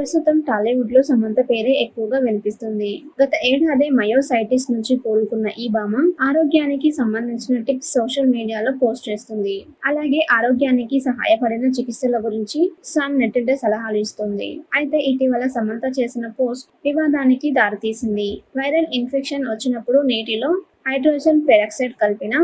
ప్రస్తుతం టాలీవుడ్లో సమంత పేరే ఎక్కువగా వినిపిస్తుంది. గత ఏడాది మయోసైటిస్ నుంచి కోలుకున్న ఈ భామ ఆరోగ్యానికి సంబంధించిన టిప్స్ సోషల్ మీడియాలో పోస్ట్ చేస్తుంది. అలాగే ఆరోగ్యానికి సహాయపడిన చికిత్సల గురించి సన్ నెట్టింటే సలహాలు ఇస్తుంది. అయితే ఇటీవల సమంత చేసిన పోస్ట్ వివాదానికి దారితీసింది. వైరల్ ఇన్ఫెక్షన్ వచ్చినప్పుడు నీటిలో హైడ్రోజన్ పెరాక్సైడ్ కలిపిన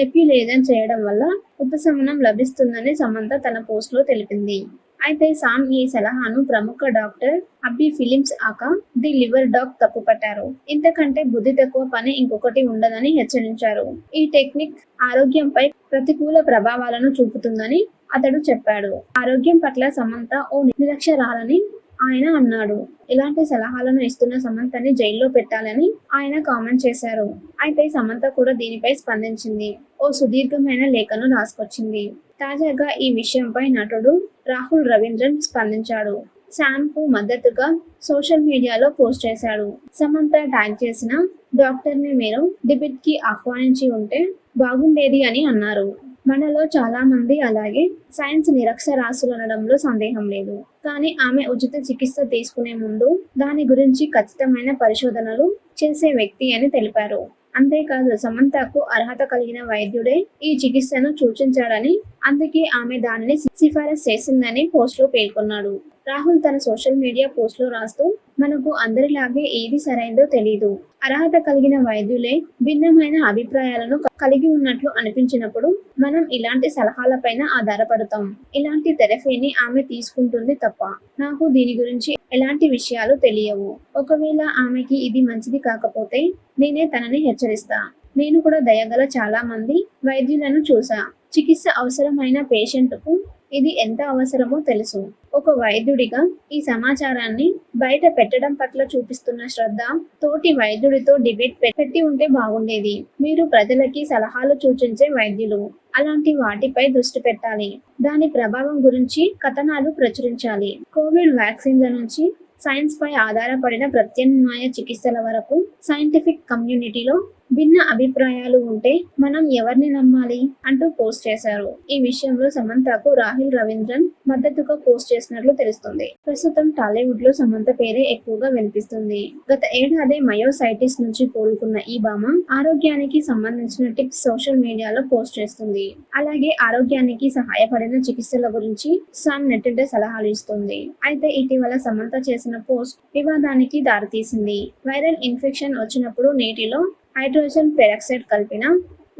నెప్యులేజన్ చేయడం వల్ల ఉపశమనం లభిస్తుందని సమంత తన పోస్ట్లో తెలిపింది. అయితే సామ్ ఈ సలహాను ప్రముఖ డాక్టర్ అబ్బి ఫిలిమ్స్ ఆక ది లివర్ డాగ్ తప్పుపట్టారు. ఇంతకంటే బుద్ధి తక్కువ పని ఇంకొకటి ఉండదని హెచ్చరించారు. ఈ టెక్నిక్ ఆరోగ్యంపై ప్రతికూల ప్రభావాలను చూపుతుందని అతడు చెప్పాడు. ఆరోగ్యం పట్ల సమంత ఓ నిరక్షరాలని ఆయన అన్నాడు. ఇలాంటి సలహాలను ఇస్తున్న సమంతని జైల్లో పెట్టాలని ఆయన కామెంట్ చేశారు. అయితే సమంత కూడా దీనిపై స్పందించింది. ఓ సుదీర్ఘమైన లేఖను రాసుకొచ్చింది. తాజాగా ఈ విషయంపై నటుడు రాహుల్ రవీంద్రన్ స్పందించాడు. శామ్కు మద్దతుగా సోషల్ మీడియాలో పోస్ట్ చేశాడు. సమంత ట్యాగ్ చేసిన డాక్టర్ని మీరు డిబిట్కి ఆహ్వానించి ఉంటే బాగుండేది అని అన్నారు. మనలో చాలా మంది అలాగే సైన్స్ నిరక్షరాస్యులనడంలో సందేహం లేదు. కానీ ఆమె ఉచిత చికిత్స తీసుకునే ముందు దాని గురించి ఖచ్చితమైన పరిశోధనలు చేసే వ్యక్తి అని తెలిపారు. అంతేకాదు సమంతకు అర్హత కలిగిన వైద్యుడే ఈ చికిత్సను సూచించాడని అందుకే ఆమె దానిని సిఫారసు చేసిందని పోస్ట్లో పేర్కొన్నాడు. రాహుల్ తన సోషల్ మీడియా పోస్ట్లో రాస్తూ మనకు అందరిలాగే ఏది సరైందో తెలియదు అర్హత కలిగిన వైద్యులే భిన్నమైన అభిప్రాయాలను కలిగి ఉన్నట్లు అనిపించినప్పుడు మనం ఇలాంటి సలహాలపైన ఆధారపడతాం. ఇలాంటి థెరపీని ఆమె తీసుకుంటుంది తప్ప నాకు దీని గురించి ఎలాంటి విషయాలు తెలియవు. ఒకవేళ ఆమెకి ఇది మంచిది కాకపోతే నేనే తనని హెచ్చరిస్తా. నేను కూడా దయగల చాలా మంది వైద్యులను చూసా. చికిత్స అవసరమైన పేషెంట్కు ఇది ఎంత అవసరమో తెలుసు. ఒక వైద్యుడిగా ఈ సమాచారాన్ని బయట పెట్టడం పట్ల చూపిస్తున్న శ్రద్ధ తోటి వైద్యుడితో డిబేట్ పెట్టి ఉంటే బాగుండేది. మీరు ప్రజలకి సలహాలు సూచించే వైద్యులు. అలాంటి వాటిపై దృష్టి పెట్టాలి. దాని ప్రభావం గురించి కథనాలు ప్రచురించాలి. కోవిడ్ వ్యాక్సిన్ల నుంచి సైన్స్ పై ఆధారపడిన ప్రత్యామ్నాయ చికిత్సల వరకు సైంటిఫిక్ కమ్యూనిటీలో భిన్న అభిప్రాయాలు ఉంటే మనం ఎవరిని నమ్మాలి అంటూ పోస్ట్ చేశారు. ఈ విషయంలో సమంతకు రాహుల్ రవీంద్రన్ మద్దతుగా పోస్ట్ చేసినట్లు తెలుస్తుంది. ప్రస్తుతం టాలీవుడ్లో సమంత పేరే ఎక్కువగా వినిపిస్తుంది. గత ఏడాది మయోసైటిస్ నుంచి కోలుకున్న ఈ భామ ఆరోగ్యానికి సంబంధించిన టిప్స్ సోషల్ మీడియాలో పోస్ట్ చేస్తుంది. అలాగే ఆరోగ్యానికి సహాయపడిన చికిత్సల గురించి సన్ నెట్టింటే సలహాలు ఇస్తుంది. అయితే ఇటీవల సమంత చేసిన పోస్ట్ వివాదానికి దారితీసింది. వైరల్ ఇన్ఫెక్షన్ వచ్చినప్పుడు నీటిలో హైడ్రోజన్ పెరాక్సైడ్ కలిపిన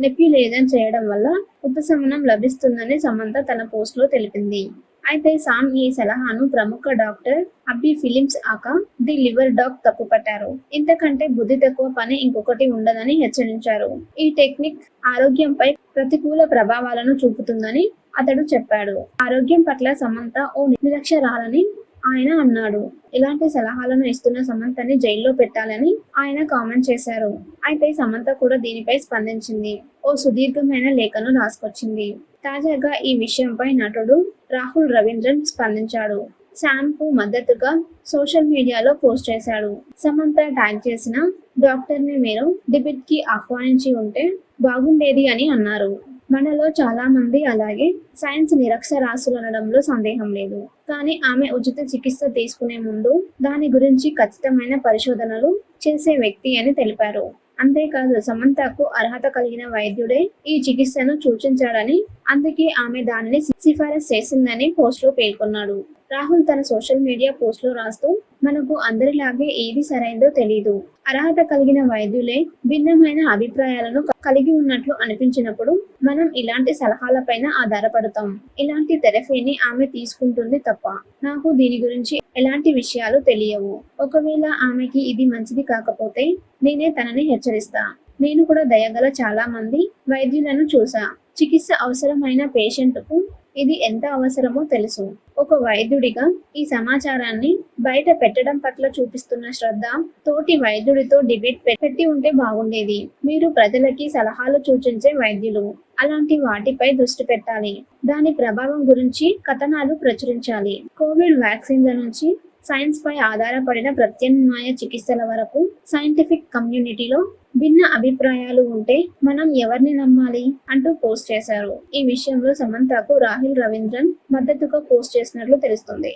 నెప్యులేజన్ చేయడం వల్ల ఉపశమనం లభిస్తుందని సమంత తన పోస్ట్లో తెలిపింది. అయితే సామ్ ఈ సలహాను ప్రముఖ డాక్టర్ అబ్బి ఫిలిమ్స్ ఆక ది లివర్ డాగ్ తప్పుపట్టారు. ఇంతకంటే బుద్ధి తక్కువ పని ఇంకొకటి ఉండదని హెచ్చరించారు. ఈ టెక్నిక్ ఆరోగ్యంపై ప్రతికూల ప్రభావాలను చూపుతుందని అతడు చెప్పాడు. ఆరోగ్యం పట్ల సమంత ఓ నిరక్షరాలని ఆయన అన్నాడు. ఇలాంటి సలహాలను ఇస్తున్న సమంతని జైల్లో పెట్టాలని ఆయన కామెంట్ చేశారు. అయితే సమంత కూడా దీనిపై స్పందించింది. ఓ సుదీర్ఘమైన లేఖను రాసుకొచ్చింది. తాజాగా ఈ విషయంపై నటుడు రాహుల్ రవీంద్రన్ స్పందించాడు. శామ్కు మద్దతుగా సోషల్ మీడియాలో పోస్ట్ చేశాడు. సమంత ట్యాగ్ చేసిన డాక్టర్ని మీరు డిబిట్కి ఆహ్వానించి ఉంటే బాగుండేది అని అన్నారు. మనలో చాలా మంది అలాగే సైన్స్ నిరక్షరాస్యులనడంలో సందేహం లేదు. కానీ ఆమె ఉచిత చికిత్స తీసుకునే ముందు దాని గురించి ఖచ్చితమైన పరిశోధనలు చేసే వ్యక్తి అని తెలిపారు. అంతేకాదు సమంతకు అర్హత కలిగిన వైద్యుడే ఈ చికిత్సను సూచించాడని అందుకే ఆమె దానిని సిఫారసు చేసిందని పోస్ట్లో పేర్కొన్నాడు. రాహుల్ తన సోషల్ మీడియా పోస్ట్లో రాస్తూ మనకు అందరిలాగే ఏది సరైందో తెలియదు అర్హత కలిగిన వైద్యులే భిన్నమైన అభిప్రాయాలను కలిగి ఉన్నట్లు అనిపించినప్పుడు మనం ఇలాంటి సలహాలపైన ఆధారపడతాం. ఇలాంటి థెరపీని ఆమె తీసుకుంటుంది తప్ప నాకు దీని గురించి ఎలాంటి విషయాలు తెలియవు. ఒకవేళ ఆమెకి ఇది మంచిది కాకపోతే నేనే తనని హెచ్చరిస్తా. నేను కూడా దయగల చాలా మంది వైద్యులను చూసా. చికిత్స అవసరమైన పేషెంట్కు ఇది ఎంత అవసరమో తెలుసు. ఒక వైద్యుడిగా ఈ సమాచారాన్ని బయట పెట్టడం పట్ల చూపిస్తున్న శ్రద్ధ తోటి వైద్యుడితో డిబేట్ పెట్టి ఉంటే బాగుండేది. మీరు ప్రజలకి సలహాలు సూచించే వైద్యులు. అలాంటి వాటిపై దృష్టి పెట్టాలి. దాని ప్రభావం గురించి కథనాలు ప్రచురించాలి. కోవిడ్ వ్యాక్సిన్ల నుంచి సైన్స్ పై ఆధారపడిన ప్రత్యామ్నాయ చికిత్సల వరకు సైంటిఫిక్ కమ్యూనిటీలో భిన్న అభిప్రాయాలు ఉంటే మనం ఎవరిని నమ్మాలి అంటూ పోస్ట్ చేశారు. ఈ విషయంలో సమంతకు రాహుల్ రవీంద్రన్ మద్దతుగా పోస్ట్ చేసినట్లు తెలుస్తుంది.